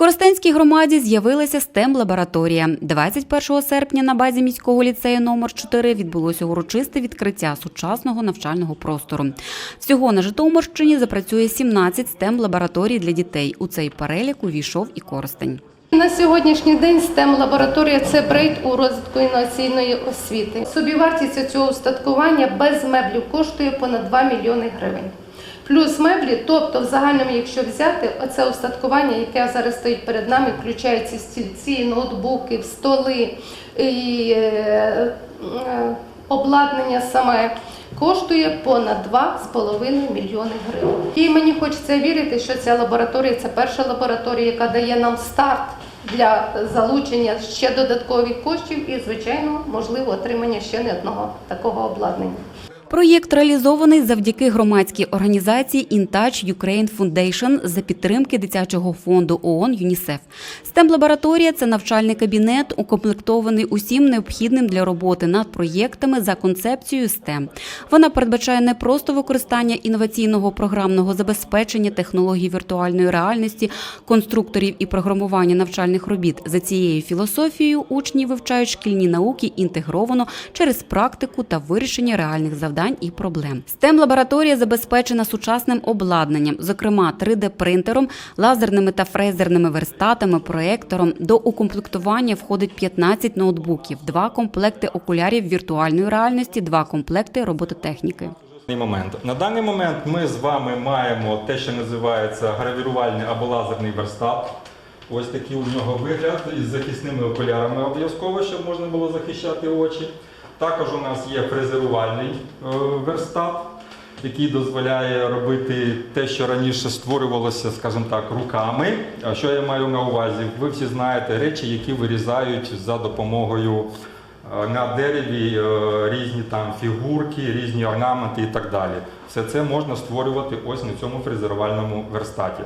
Коростенській громаді з'явилася stem лабораторія 21 серпня на базі міського ліцею номер 4 відбулося урочисте відкриття сучасного навчального простору. Всього на Житомирщині запрацює 17 stem лабораторій для дітей. У цей перелік увійшов і Коростень. На сьогоднішній день STEM лабораторія це брейд у розвитку інноваційної освіти. Собівартість цього устаткування без меблів коштує понад 2 мільйони гривень. Плюс меблі, тобто в загальному, якщо взяти, оце устаткування, яке зараз стоїть перед нами, включає ці стільці, ноутбуки, столи і е, е, обладнання саме. Коштує понад 2,5 мільйони гривень. І мені хочеться вірити, що ця лабораторія це перша лабораторія, яка дає нам старт для залучення ще додаткових коштів і, звичайно, можливо, отримання ще не одного такого обладнання. Проєкт реалізований завдяки громадській організації InTouch Ukraine Foundation за підтримки дитячого фонду ООН ЮНІСЕФ. STEM-лабораторія – це навчальний кабінет, укомплектований усім необхідним для роботи над проєктами за концепцією STEM. Вона передбачає не просто використання інноваційного програмного забезпечення технологій віртуальної реальності, конструкторів і програмування навчальних робіт. За цією філософією учні вивчають шкільні науки інтегровано через практику та вирішення реальних завдань і проблем. STEM-лабораторія забезпечена сучасним обладнанням, зокрема 3D-принтером, лазерними та фрезерними верстатами, проектором. До укомплектування входить 15 ноутбуків, два комплекти окулярів віртуальної реальності, два комплекти робототехніки. Момент. На даний момент ми з вами маємо те, що називається гравірувальний або лазерний верстат. Ось такий у нього вигляд із захисними окулярами обов'язково, щоб можна було захищати очі. Також у нас є фрезерувальний е, верстат, який дозволяє робити те, що раніше створювалося, скажімо так, руками. А що я маю на увазі? Ви всі знаєте речі, які вирізають за допомогою е, на дереві е, різні там фігурки, різні орнаменти і так далі. Все це можна створювати ось на цьому фрезерувальному верстаті.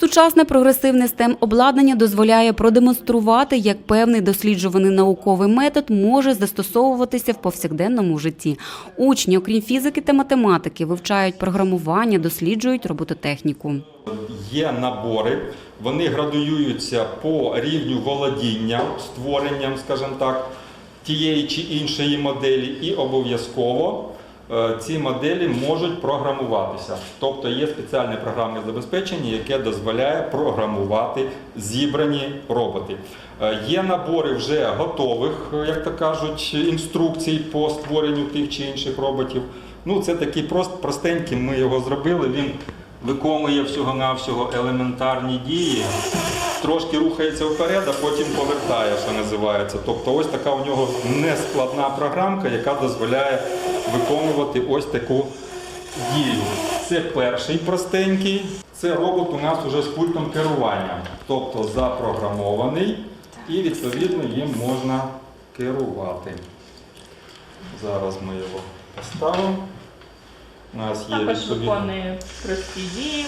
Сучасне прогресивне stem обладнання дозволяє продемонструвати, як певний досліджуваний науковий метод може застосовуватися в повсякденному житті. Учні, окрім фізики та математики, вивчають програмування, досліджують робототехніку. Є набори, вони градуюються по рівню володіння створенням, скажімо так, тієї чи іншої моделі, і обов'язково ці моделі можуть програмуватися. Тобто є спеціальне програмне забезпечення, яке дозволяє програмувати зібрані роботи. Е, Є набори вже готових, е, як то кажуть, інструкцій по створенню тих чи інших роботів. Ну, це такий прост, простенький, ми його зробили. Він виконує всього-навсього елементарні дії, трошки рухається вперед, а потім повертає, що називається. Тобто ось така у нього нескладна програмка, яка дозволяє виконувати ось таку дію. Це перший простенький. Це робот у нас уже з пультом керування, тобто запрограмований і відповідно їм можна керувати. Зараз ми його поставимо. У нас є Також відповідно. виконує прості дії.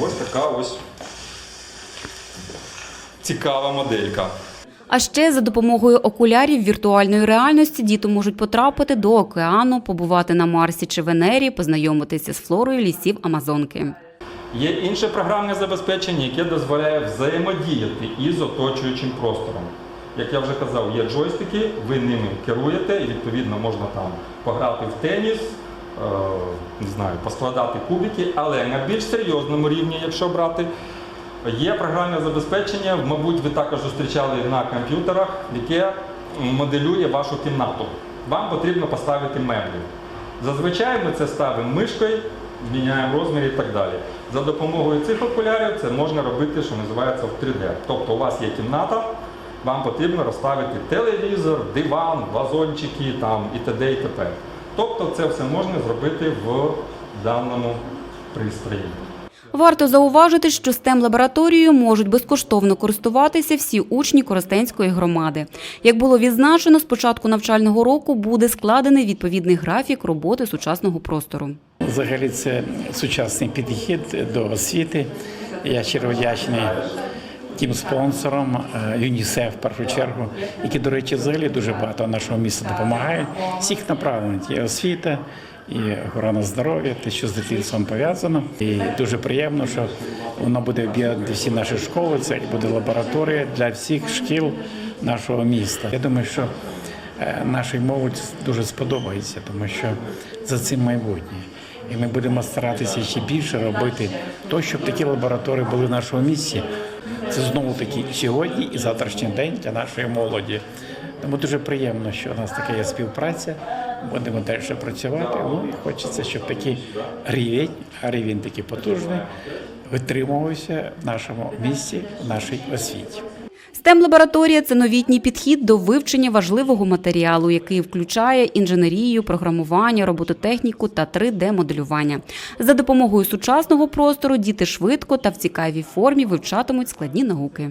Ось така ось цікава моделька. А ще за допомогою окулярів віртуальної реальності діти можуть потрапити до океану, побувати на Марсі чи Венері, познайомитися з флорою лісів Амазонки. Є інше програмне забезпечення, яке дозволяє взаємодіяти із оточуючим простором. Як я вже казав, є джойстики, ви ними керуєте, і відповідно можна там пограти в теніс, не знаю, поскладати кубики, але на більш серйозному рівні, якщо брати, є програмне забезпечення, мабуть, ви також зустрічали на комп'ютерах, яке моделює вашу кімнату. Вам потрібно поставити меблі. Зазвичай ми це ставимо мишкою, міняємо розмір і так далі. За допомогою цих окулярів це можна робити, що називається в 3D. Тобто у вас є кімната, вам потрібно розставити телевізор, диван, вазончики там, і т.д. і т.п. Тобто це все можна зробити в даному пристрої. Варто зауважити, що stem лабораторією можуть безкоштовно користуватися всі учні Коростенської громади. Як було відзначено, з початку навчального року буде складений відповідний графік роботи сучасного простору. Взагалі це сучасний підхід до освіти. Я щиро вдячний тим спонсорам е, ЮНІСЕФ в першу чергу, які, до речі, взагалі дуже багато нашого міста допомагають. Всіх направлень є освіта, і охорона здоров'я, те, що з дитинством пов'язано. І дуже приємно, що воно буде об'єднати всі наші школи. Це буде лабораторія для всіх шкіл нашого міста. Я думаю, що е, нашій молоді дуже сподобається, тому що за цим майбутнє. І ми будемо старатися ще більше робити то, щоб такі лабораторії були в нашому місті. Це знову таки сьогодні і завтрашній день для нашої молоді. Тому дуже приємно, що у нас така є співпраця. Будемо далі працювати. Ну і хочеться, щоб такий рівень, а рівень такий потужний, витримувався в нашому місті, в нашій освіті. STEM-лабораторія – це новітній підхід до вивчення важливого матеріалу, який включає інженерію, програмування, робототехніку та 3D-моделювання. За допомогою сучасного простору діти швидко та в цікавій формі вивчатимуть складні науки.